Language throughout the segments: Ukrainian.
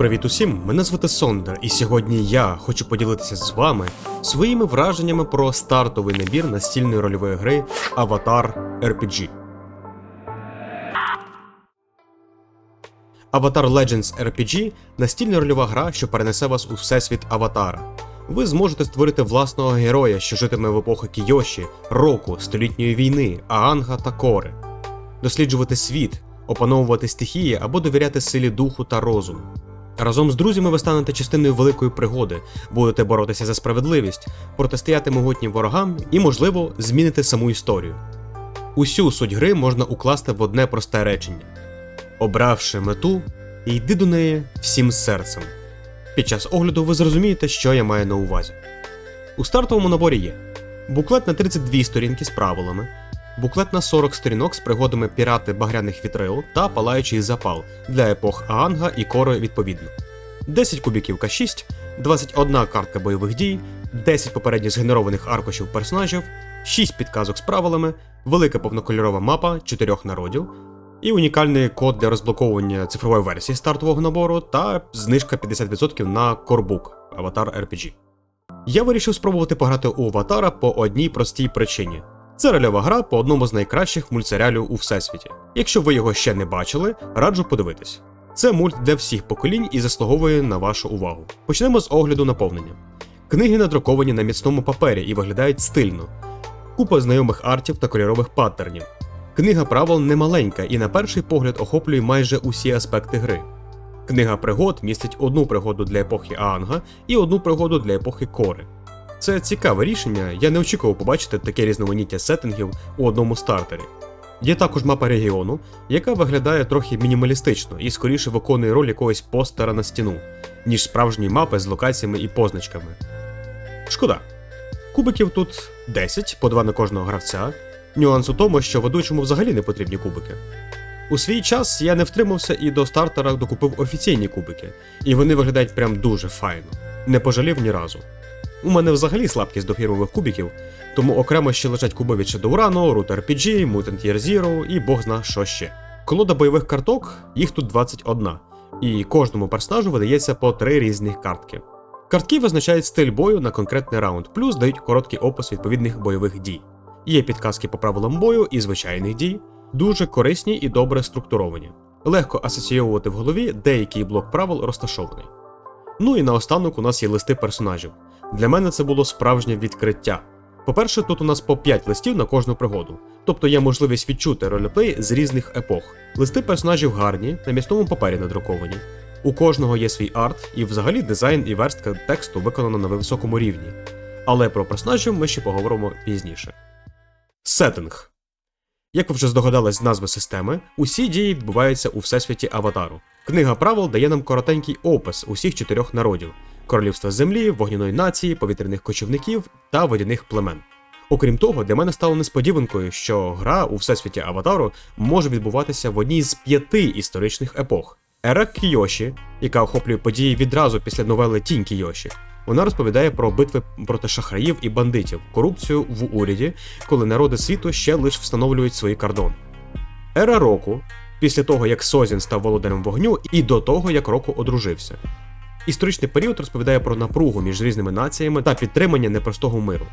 Привіт усім! Мене звати Сондер, і сьогодні я хочу поділитися з вами своїми враженнями про стартовий набір настільної рольової гри Avatar RPG. Avatar Legends RPG настільна рольова гра, що перенесе вас у всесвіт Аватара. Ви зможете створити власного героя, що житиме в епоху Кійоші, року, столітньої війни, Аанга та Кори, досліджувати світ, опановувати стихії або довіряти силі духу та розуму. Разом з друзями ви станете частиною великої пригоди, будете боротися за справедливість, протистояти могутнім ворогам і, можливо, змінити саму історію. Усю суть гри можна укласти в одне просте речення: обравши мету, йди до неї всім серцем. Під час огляду ви зрозумієте, що я маю на увазі. У стартовому наборі є буклет на 32 сторінки з правилами, буклет на 40 сторінок з пригодами пірати багряних вітрил та палаючий запал для епох Аанга і Кори відповідно. 10 кубіків К6, 21 картка бойових дій, 10 попередньо згенерованих аркушів персонажів, 6 підказок з правилами, велика повнокольорова мапа 4 народів, і унікальний код для розблоковування цифрової версії стартового набору та знижка 50% на Corebook Avatar RPG. Я вирішив спробувати пограти у Аватара по одній простій причині. Це рольова гра по одному з найкращих мультсеріалів у всесвіті. Якщо ви його ще не бачили, раджу подивитись. Це мульт для всіх поколінь і заслуговує на вашу увагу. Почнемо з огляду наповнення. Книги надруковані на міцному папері і виглядають стильно. Купа знайомих артів та кольорових паттернів. Книга правил немаленька і на перший погляд охоплює майже усі аспекти гри. Книга пригод містить одну пригоду для епохи Аанга і одну пригоду для епохи Кори. Це цікаве рішення, я не очікував побачити таке різноманіття сеттингів у одному стартері. Є також мапа регіону, яка виглядає трохи мінімалістично і скоріше виконує роль якогось постера на стіну, ніж справжні мапи з локаціями і позначками. Шкода. Кубиків тут 10, по 2 на кожного гравця. Нюанс у тому, що ведучому взагалі не потрібні кубики. У свій час я не втримався і до стартера докупив офіційні кубики, і вони виглядають прям дуже файно. Не пожалів ні разу. У мене взагалі слабкість до фірмових кубиків, тому окремо ще лежать куби від Shadowrun, Root RPG, Mutant Year Zero і бог зна що ще. Колода бойових карток, їх тут 21, і кожному персонажу видається по три різних картки. Картки визначають стиль бою на конкретний раунд, плюс дають короткий опис відповідних бойових дій. Є підказки по правилам бою і звичайних дій, дуже корисні і добре структуровані. Легко асоційовувати в голові, де який блок правил розташований. Ну і наостанок у нас є листи персонажів. Для мене це було справжнє відкриття. По-перше, тут у нас по 5 листів на кожну пригоду, тобто є можливість відчути ролеплей з різних епох. Листи персонажів гарні, на місному папері надруковані. У кожного є свій арт, і взагалі дизайн і верстка тексту виконано на високому рівні. Але про персонажів ми ще поговоримо пізніше. Сеттинг. Як ви вже здогадались з назви системи, усі дії відбуваються у всесвіті Аватару. Книга правил дає нам коротенький опис усіх чотирьох народів: королівства землі, вогняної нації, повітряних кочівників та водяних племен. Окрім того, для мене стало несподіванкою, що гра у всесвіті Аватару може відбуватися в одній з п'яти історичних епох. Ера Кійоші, яка охоплює події відразу після новели Тінь Кійоші, вона розповідає про битви проти шахраїв і бандитів, корупцію в уряді, коли народи світу ще лише встановлюють свої кордони. Ера року після того, як Созін став володарем вогню, і до того, як року одружився. Історичний період розповідає про напругу між різними націями та підтримання непростого миру.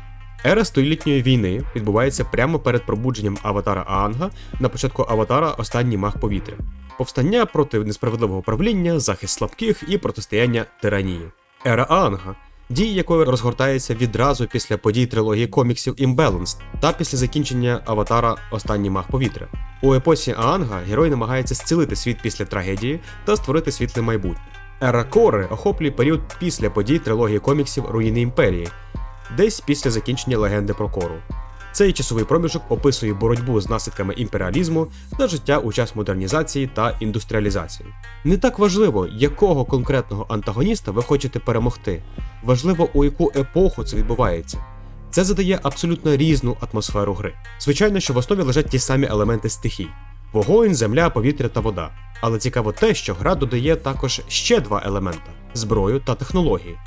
Ера столітньої війни відбувається прямо перед пробудженням аватара Аанга на початку аватара Останній маг повітря, повстання проти несправедливого правління, захист слабких і протистояння тиранії. Ера Аанга, дії якої розгортається відразу після подій трилогії коміксів Imbalanced та після закінчення аватара Останній маг повітря. У епосі Аанга герой намагається зцілити світ після трагедії та створити світле майбутнє. Ера Кори охоплює період після подій трилогії коміксів Руїни імперії, десь після закінчення легенди про Кору. Цей часовий проміжок описує боротьбу з наслідками імперіалізму та життя у час модернізації та індустріалізації. Не так важливо, якого конкретного антагоніста ви хочете перемогти, важливо, у яку епоху це відбувається. Це задає абсолютно різну атмосферу гри. Звичайно, що в основі лежать ті самі елементи стихій: вогонь, земля, повітря та вода. Але цікаво те, що гра додає також ще два елемента зброю та технології.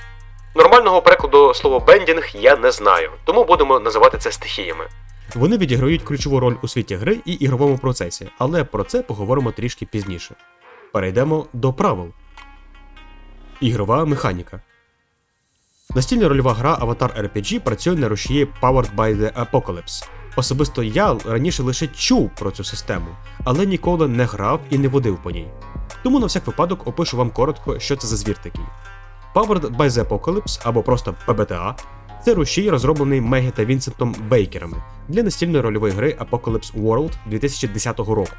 Нормального перекладу слова бендінг я не знаю, тому будемо називати це стихіями. Вони відіграють ключову роль у світі гри і ігровому процесі, але про це поговоримо трішки пізніше. Перейдемо до правил. Ігрова механіка. Настільна рольова гра Avatar RPG працює на рушії Powered by the Apocalypse. Особисто я раніше лише чув про цю систему, але ніколи не грав і не водив по ній. Тому на всяк випадок опишу вам коротко, що це за звір такий. Powered by the Apocalypse або просто PBTA це рушій, розроблений Мегі та Вінсентом Бейкерами для настільної рольової гри Apocalypse World 2010 року,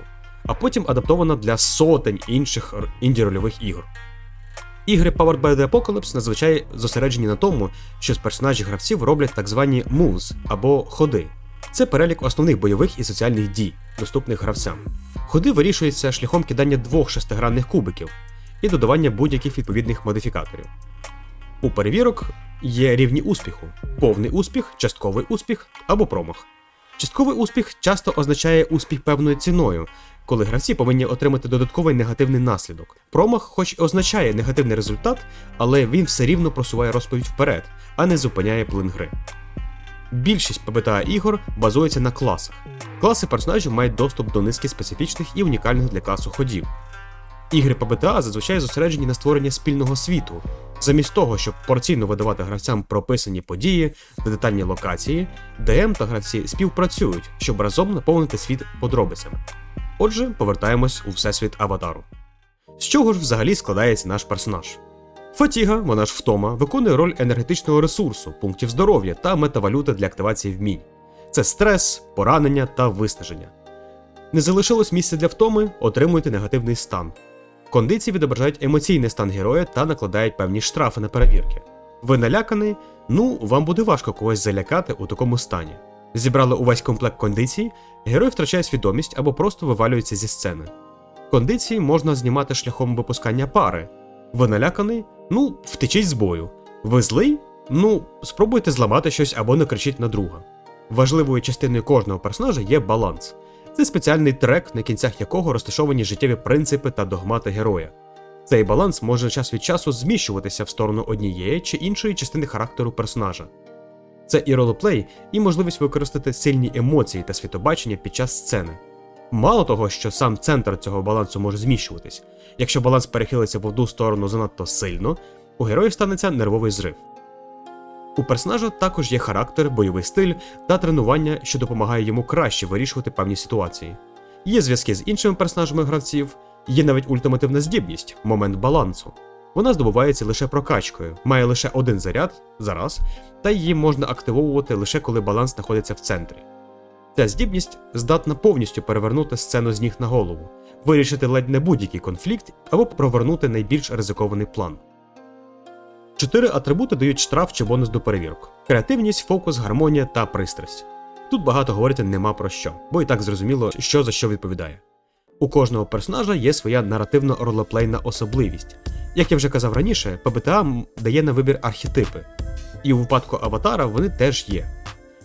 а потім адаптована для сотень інших інді-рольових ігор. Ігри Powered by the Apocalypse надзвичай зосереджені на тому, що з персонажів гравців роблять так звані moves або ходи. Це перелік основних бойових і соціальних дій, доступних гравцям. Ходи вирішуються шляхом кидання двох шестигранних кубиків і додавання будь-яких відповідних модифікаторів. У перевірок є рівні успіху: повний успіх, частковий успіх або промах. Частковий успіх часто означає успіх певною ціною, коли гравці повинні отримати додатковий негативний наслідок. Промах, хоч і означає негативний результат, але він все рівно просуває розповідь вперед, а не зупиняє плин гри. Більшість PBTA ігор базується на класах. Класи персонажів мають доступ до низки специфічних і унікальних для класу ходів. Ігри PBTA зазвичай зосереджені на створенні спільного світу. Замість того, щоб порційно видавати гравцям прописані події та детальні локації, ДМ та гравці співпрацюють, щоб разом наповнити світ подробицями. Отже, повертаємось у всесвіт аватару. З чого ж взагалі складається наш персонаж? Фатіга, вона ж втома, виконує роль енергетичного ресурсу, пунктів здоров'я та метавалюти для активації вмінь. Це стрес, поранення та виснаження. Не залишилось місця для втоми, отримуєте негативний стан. Кондиції відображають емоційний стан героя та накладають певні штрафи на перевірки. Ви наляканий, ну вам буде важко когось залякати у такому стані. Зібрали увесь комплект кондицій, герой втрачає свідомість або просто вивалюється зі сцени. Кондиції можна знімати шляхом випускання пари. Ви наляканий? Ну, втечіть з бою. Ви злий? Ну, спробуйте зламати щось або не кричіть на друга. Важливою частиною кожного персонажа є баланс. Це спеціальний трек, на кінцях якого розташовані життєві принципи та догмати героя. Цей баланс може час від часу зміщуватися в сторону однієї чи іншої частини характеру персонажа. Це і ролеплей, і можливість використати сильні емоції та світобачення під час сцени. Мало того, що сам центр цього балансу може зміщуватись. Якщо баланс перехилиться в одну сторону занадто сильно, у героя станеться нервовий зрив. У персонажа також є характер, бойовий стиль та тренування, що допомагає йому краще вирішувати певні ситуації. Є зв'язки з іншими персонажами гравців, є навіть ультимативна здібність момент балансу. Вона здобувається лише прокачкою, має лише один заряд за раз, та її можна активовувати лише коли баланс знаходиться в центрі. Ця здібність здатна повністю перевернути сцену з ніг на голову, вирішити ледь не будь-який конфлікт або провернути найбільш ризикований план. Чотири атрибути дають штраф чи бонус до перевірок: креативність, фокус, гармонія та пристрасть. Тут багато говорити нема про що, бо і так зрозуміло, що за що відповідає. У кожного персонажа є своя наративно-ролеплейна особливість. Як я вже казав раніше, м- дає на вибір архетипи, і у випадку аватара вони теж є.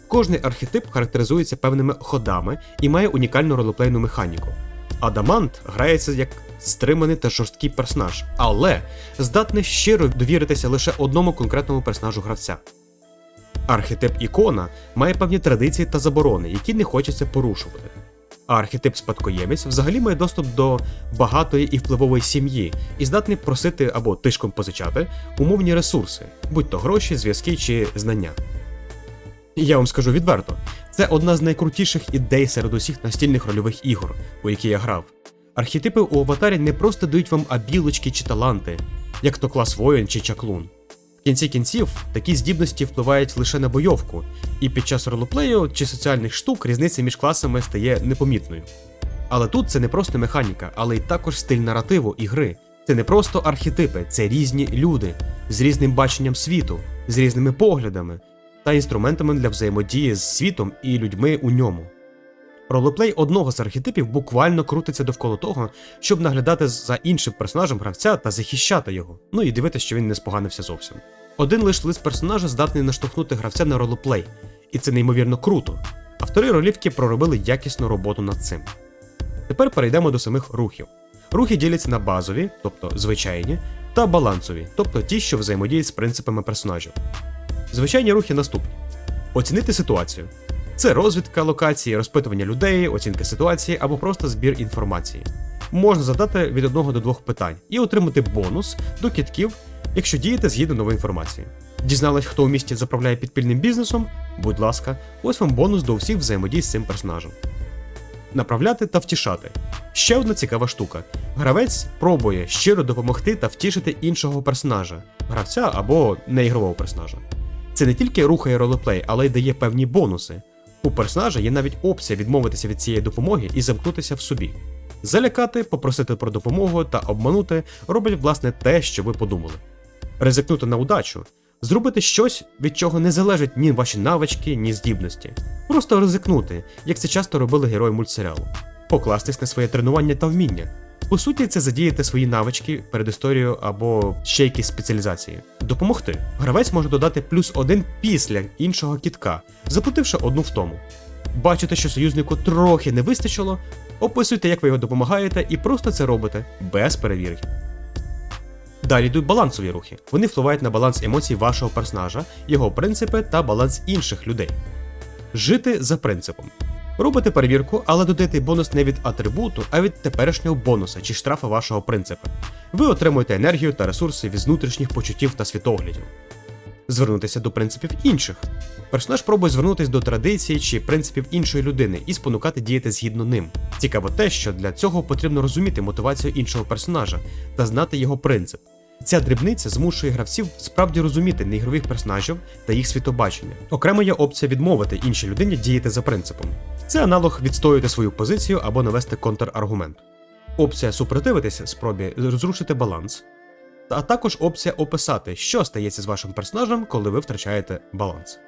Кожний архетип характеризується певними ходами і має унікальну ролеплейну механіку. Адамант грається як стриманий та жорсткий персонаж, але здатний щиро довіритися лише одному конкретному персонажу гравця. Архетип ікона має певні традиції та заборони, які не хочеться порушувати. А архетип спадкоємець взагалі має доступ до багатої і впливової сім'ї і здатний просити або тишком позичати умовні ресурси, будь то гроші, зв'язки чи знання. Я вам скажу відверто, це одна з найкрутіших ідей серед усіх настільних рольових ігор, у які я грав. Архетипи у аватарі не просто дають вам абілочки чи таланти, як то клас воїн чи чаклун. В кінці кінців такі здібності впливають лише на бойовку, і під час ролеплею чи соціальних штук різниця між класами стає непомітною. Але тут це не просто механіка, але й також стиль наративу і гри. Це не просто архетипи, це різні люди з різним баченням світу, з різними поглядами та інструментами для взаємодії з світом і людьми у ньому. Ролеплей одного з архетипів буквально крутиться довкола того, щоб наглядати за іншим персонажем гравця та захищати його, ну і дивитися, що він не споганився зовсім. Один лиш лист персонажа здатний наштовхнути гравця на ролеплей, і це неймовірно круто. Автори ролівки проробили якісну роботу над цим. Тепер перейдемо до самих рухів. Рухи діляться на базові, тобто звичайні, та балансові, тобто ті, що взаємодіють з принципами персонажів. Звичайні рухи наступні: оцінити ситуацію. Це розвідка локації, розпитування людей, оцінка ситуації або просто збір інформації. Можна задати від одного до двох питань і отримати бонус до кітків, якщо дієте згідно нової інформації. Дізнались, хто у місті заправляє підпільним бізнесом? Будь ласка, ось вам бонус до усіх взаємодій з цим персонажем. Направляти та втішати. Ще одна цікава штука. Гравець пробує щиро допомогти та втішити іншого персонажа, гравця або неігрового персонажа. Це не тільки рухає ролеплей, але й дає певні бонуси. У персонажа є навіть опція відмовитися від цієї допомоги і замкнутися в собі. Залякати, попросити про допомогу та обманути роблять власне те, що ви подумали. Ризикнути на удачу, зробити щось, від чого не залежать ні ваші навички, ні здібності. Просто ризикнути, як це часто робили герої мультсеріалу, покластись на своє тренування та вміння. По суті, це задіяти свої навички перед історією або ще якісь спеціалізації. Допомогти. Гравець може додати плюс один після іншого кітка, заплативши одну втому. Бачите, що союзнику трохи не вистачило, описуйте, як ви його допомагаєте, і просто це робите без перевірки. Далі йдуть балансові рухи. Вони впливають на баланс емоцій вашого персонажа, його принципи та баланс інших людей. Жити за принципом. Робите перевірку, але додайте бонус не від атрибуту, а від теперішнього бонуса чи штрафа вашого принципу. Ви отримуєте енергію та ресурси від внутрішніх почуттів та світоглядів. Звернутися до принципів інших. Персонаж пробує звернутися до традицій чи принципів іншої людини і спонукати діяти згідно ним. Цікаво те, що для цього потрібно розуміти мотивацію іншого персонажа та знати його принцип. Ця дрібниця змушує гравців справді розуміти неігрових персонажів та їх світобачення. Окремо є опція відмовити іншій людині діяти за принципом. Це аналог відстоювати свою позицію або навести контраргумент. Опція супротивитися спробі розрушити баланс, а також опція описати, що стається з вашим персонажем, коли ви втрачаєте баланс.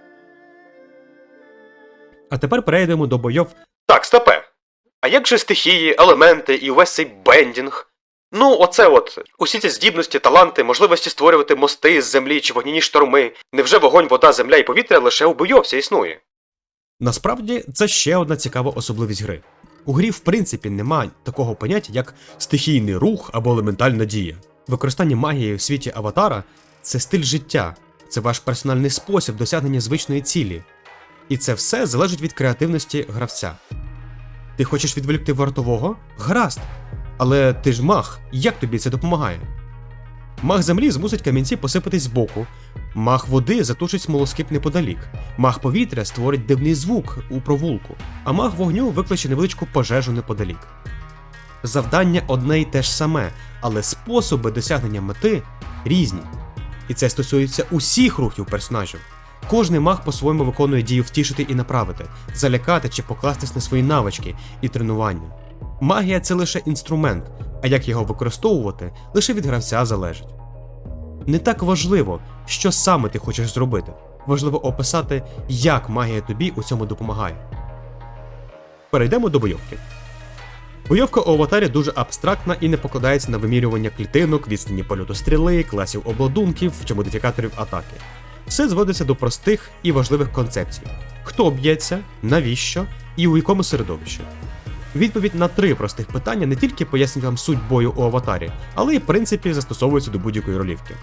А тепер перейдемо до бойов. Так, стопе. А як же стихії, елементи і увесь цей бендінг? Ну, оце от, усі ці здібності, таланти, можливості створювати мости з землі чи вогняні шторми. Невже вогонь, вода, земля і повітря лише у бойовці існує? Насправді це ще одна цікава особливість гри. У грі, в принципі, немає такого поняття, як стихійний рух або елементальна дія. Використання магії в світі аватара це стиль життя, це ваш персональний спосіб досягнення звичної цілі. І це все залежить від креативності гравця. Ти хочеш відволікти вартового? Гаразд. Але ти ж маг, як тобі це допомагає? Маг землі змусить камінці посипатись збоку, маг води затушить смолоскип неподалік, маг повітря створить дивний звук у провулку, а маг вогню викличе невеличку пожежу неподалік. Завдання одне й те ж саме, але способи досягнення мети різні. І це стосується усіх рухів персонажів. Кожний маг по-своєму виконує дію втішити і направити, залякати чи покластись на свої навички і тренування. Магія це лише інструмент, а як його використовувати, лише від гравця залежить. Не так важливо, що саме ти хочеш зробити. Важливо описати, як магія тобі у цьому допомагає. Перейдемо до бойовки. Бойовка у аватарі дуже абстрактна і не покладається на вимірювання клітинок, відстані польоту стріли, класів обладунків чи модифікаторів атаки. Все зводиться до простих і важливих концепцій: хто б'ється, навіщо і у якому середовищі. Відповідь на три простих питання не тільки пояснить вам суть бою у аватарі, але й в принципі застосовується до будь-якої ролівки.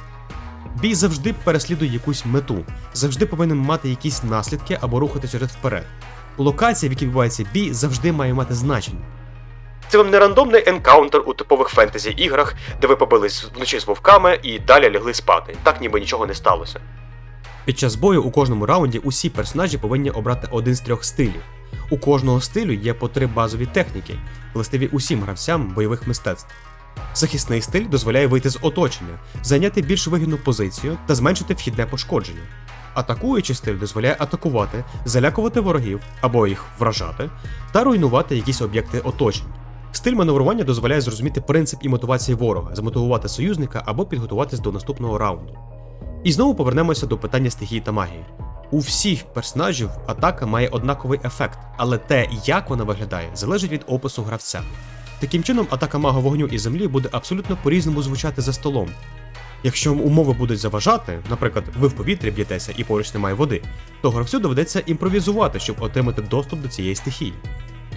Бій завжди переслідує якусь мету, завжди повинен мати якісь наслідки або рухати сюжет вперед. Локація, в якій відбувається бій, завжди має мати значення. Це вам не рандомний енкаунтер у типових фентезі іграх, де ви побились вночі з вовками і далі лягли спати, так ніби нічого не сталося. Під час бою у кожному раунді усі персонажі повинні обрати один з трьох стилів. У кожного стилю є по три базові техніки, властиві усім гравцям бойових мистецтв. Захисний стиль дозволяє вийти з оточення, зайняти більш вигідну позицію та зменшити вхідне пошкодження. Атакуючий стиль дозволяє атакувати, залякувати ворогів або їх вражати та руйнувати якісь об'єкти оточення. Стиль маневрування дозволяє зрозуміти принцип і мотивації ворога, замотивувати союзника або підготуватись до наступного раунду. І знову повернемося до питання стихії та магії. У всіх персонажів атака має однаковий ефект, але те, як вона виглядає, залежить від опису гравця. Таким чином, атака мага вогню і землі буде абсолютно по-різному звучати за столом. Якщо умови будуть заважати, наприклад, ви в повітрі б'єтеся і поруч немає води, то гравцю доведеться імпровізувати, щоб отримати доступ до цієї стихії.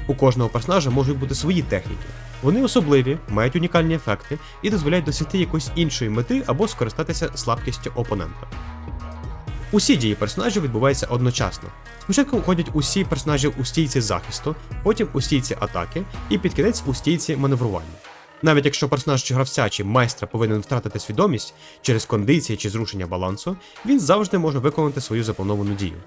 У кожного персонажа можуть бути свої техніки. Вони особливі, мають унікальні ефекти і дозволяють досягти якоїсь іншої мети або скористатися слабкістю опонента. Усі дії персонажів відбуваються одночасно. Спочатку входять усі персонажі у стійці захисту, потім у стійці атаки і під кінець у стійці маневрування. Навіть якщо персонаж чи гравця чи майстра повинен втратити свідомість через кондиції чи зрушення балансу, він завжди може виконати свою заплановану дію.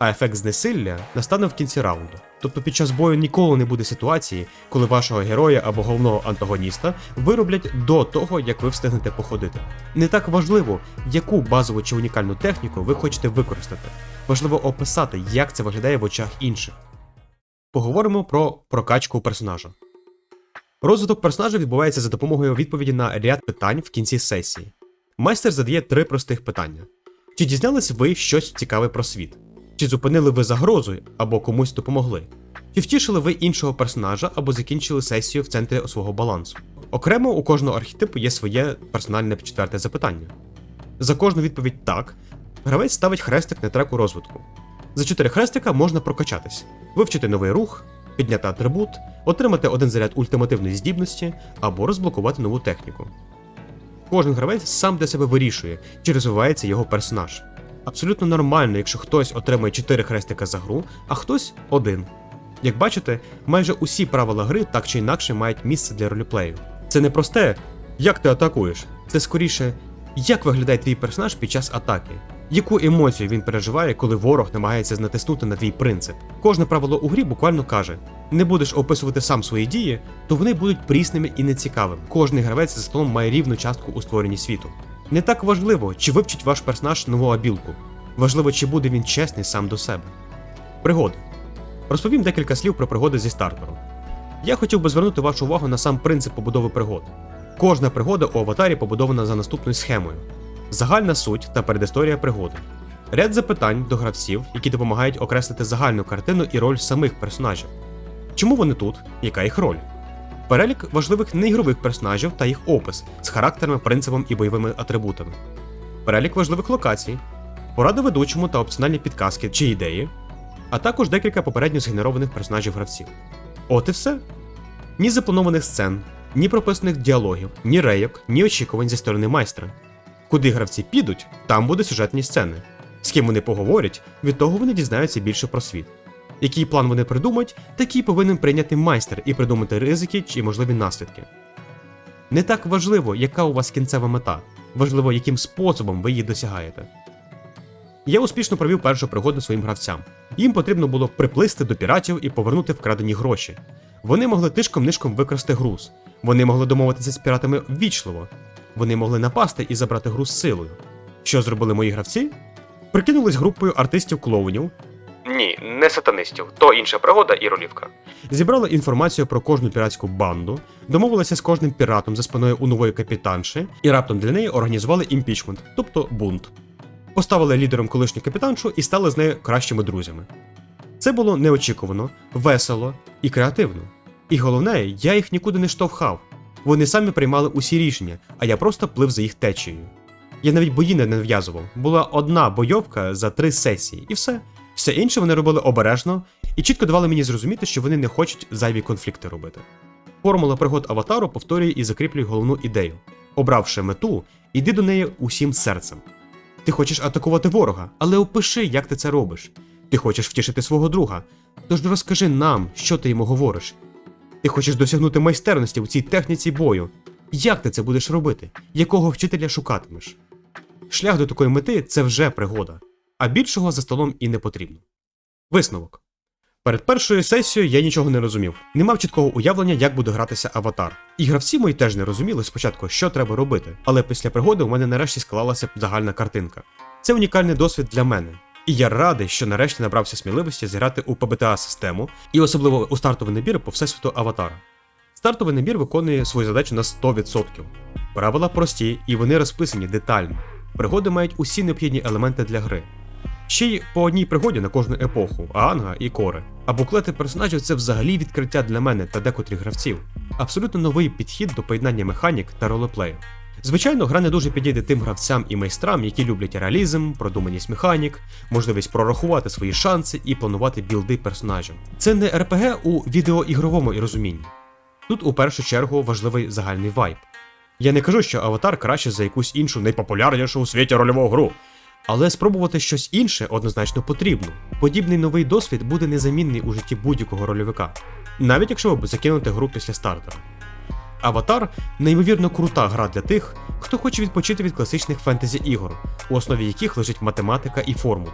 А ефект знесилля настане в кінці раунду. Тобто під час бою ніколи не буде ситуації, коли вашого героя або головного антагоніста вироблять до того, як ви встигнете походити. Не так важливо, яку базову чи унікальну техніку ви хочете використати. Важливо описати, як це виглядає в очах інших. Поговоримо про прокачку персонажа. Розвиток персонажа відбувається за допомогою відповіді на ряд питань в кінці сесії. Майстер задає три простих питання: чи дізнались ви щось цікаве про світ? Чи зупинили ви загрозу або комусь допомогли? Чи втішили ви іншого персонажа або закінчили сесію в центрі свого балансу? Окремо у кожного архетипу є своє персональне четверте запитання. За кожну відповідь так, гравець ставить хрестик на треку розвитку. За чотири хрестика можна прокачатись, вивчити новий рух, підняти атрибут, отримати один заряд ультимативної здібності або розблокувати нову техніку. Кожен гравець сам для себе вирішує, чи розвивається його персонаж. Абсолютно нормально, якщо хтось отримає 4 хрестика за гру, а хтось один. Як бачите, майже усі правила гри так чи інакше мають місце для роліплею. Це не просте, як ти атакуєш, це скоріше, як виглядає твій персонаж під час атаки, яку емоцію він переживає, коли ворог намагається натиснути на твій принцип. Кожне правило у грі буквально каже: не будеш описувати сам свої дії, то вони будуть прісними і нецікавими. Кожний гравець за столом має рівну частку у створенні світу. Не так важливо, чи вивчить ваш персонаж нову абілку. Важливо, чи буде він чесний сам до себе. Пригоди. Розповім декілька слів про пригоди зі стартеру. Я хотів би звернути вашу увагу на сам принцип побудови пригод. Кожна пригода у аватарі побудована за наступною схемою: загальна суть та передісторія пригоди, ряд запитань до гравців, які допомагають окреслити загальну картину і роль самих персонажів. Чому вони тут? Яка їх роль? Перелік важливих неігрових персонажів та їх опис з характерами, принципом і бойовими атрибутами, перелік важливих локацій, поради ведучому та опціональні підказки чи ідеї, а також декілька попередньо згенерованих персонажів гравців. От і все. Ні запланованих сцен, ні прописаних діалогів, ні рейок, ні очікувань зі сторони майстра. Куди гравці підуть, там буде сюжетні сцени. З ким вони поговорять, від того вони дізнаються більше про світ. Який план вони придумають, такий повинен прийняти майстер і придумати ризики чи можливі наслідки. Не так важливо, яка у вас кінцева мета, важливо, яким способом ви її досягаєте. Я успішно провів першу пригоду своїм гравцям. Їм потрібно було приплисти до піратів і повернути вкрадені гроші. Вони могли тишком-нишком викрасти груз, вони могли домовитися з піратами ввічливо, вони могли напасти і забрати груз силою. Що зробили мої гравці? Прикинулись групою артистів-клоунів. Ні, не сатанистів, то інша пригода і ролівка. Зібрали інформацію про кожну піратську банду, домовилися з кожним піратом за спиною у нової капітанші, і раптом для неї організували імпічмент, тобто бунт. Поставили лідером колишню капітаншу і стали з нею кращими друзями. Це було неочікувано, весело і креативно. І головне, я їх нікуди не штовхав. Вони самі приймали усі рішення, а я просто плив за їх течією. Я навіть бої не нав'язував. Була одна бойовка за три сесії, і все. Все інше вони робили обережно і чітко давали мені зрозуміти, що вони не хочуть зайві конфлікти робити. Формула пригод аватару повторює і закріплює головну ідею. Обравши мету, йди до неї усім серцем. Ти хочеш атакувати ворога, але опиши, як ти це робиш. Ти хочеш втішити свого друга, тож розкажи нам, що ти йому говориш. Ти хочеш досягнути майстерності у цій техніці бою. Як ти це будеш робити? Якого вчителя шукатимеш? Шлях до такої мети це вже пригода, а більшого за столом і не потрібно. Висновок. Перед першою сесією я нічого не розумів, не мав чіткого уявлення, як буде гратися аватар. І гравці мої теж не розуміли спочатку, що треба робити, але після пригоди у мене нарешті склалася загальна картинка. Це унікальний досвід для мене. І я радий, що нарешті набрався сміливості зіграти у ПБТА систему і особливо у стартовий набір по всесвіту аватара. Стартовий набір виконує свою задачу на 100%. Правила прості і вони розписані детально. Пригоди мають усі необхідні елементи для гри. Ще й по одній пригоді на кожну епоху, Аанга і Кори. А буклети персонажів це взагалі відкриття для мене та декотрих гравців. Абсолютно новий підхід до поєднання механік та ролеплею. Звичайно, гра не дуже підійде тим гравцям і майстрам, які люблять реалізм, продуманість механік, можливість прорахувати свої шанси і планувати білди персонажів. Це не РПГ у відеоігровому розумінні. Тут у першу чергу важливий загальний вайб. Я не кажу, що аватар краще за якусь іншу найпопулярнішу у світі рольову гру. Але спробувати щось інше однозначно потрібно. Подібний новий досвід буде незамінний у житті будь-якого рольовика, навіть якщо ви закинете гру після стартера. Аватар неймовірно крута гра для тих, хто хоче відпочити від класичних фентезі ігор, у основі яких лежить математика і формули.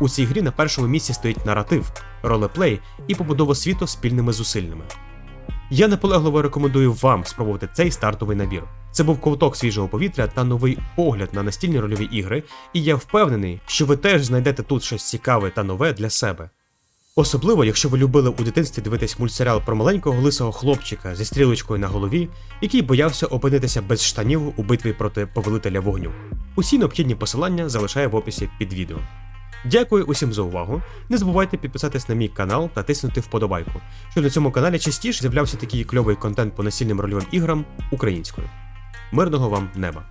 У цій грі на першому місці стоїть наратив, ролеплей і побудова світу спільними зусиллями. Я наполегливо рекомендую вам спробувати цей стартовий набір. Це був ковток свіжого повітря та новий погляд на настільні рольові ігри, і я впевнений, що ви теж знайдете тут щось цікаве та нове для себе. Особливо, якщо ви любили у дитинстві дивитись мультсеріал про маленького лисого хлопчика зі стрілочкою на голові, який боявся опинитися без штанів у битві проти повелителя вогню. Усі необхідні посилання залишаю в описі під відео. Дякую усім за увагу. Не забувайте підписатись на мій канал та тиснути вподобайку, щоб на цьому каналі частіше з'являвся такий кльовий контент по насильним рольовим іграм українською. Мирного вам неба!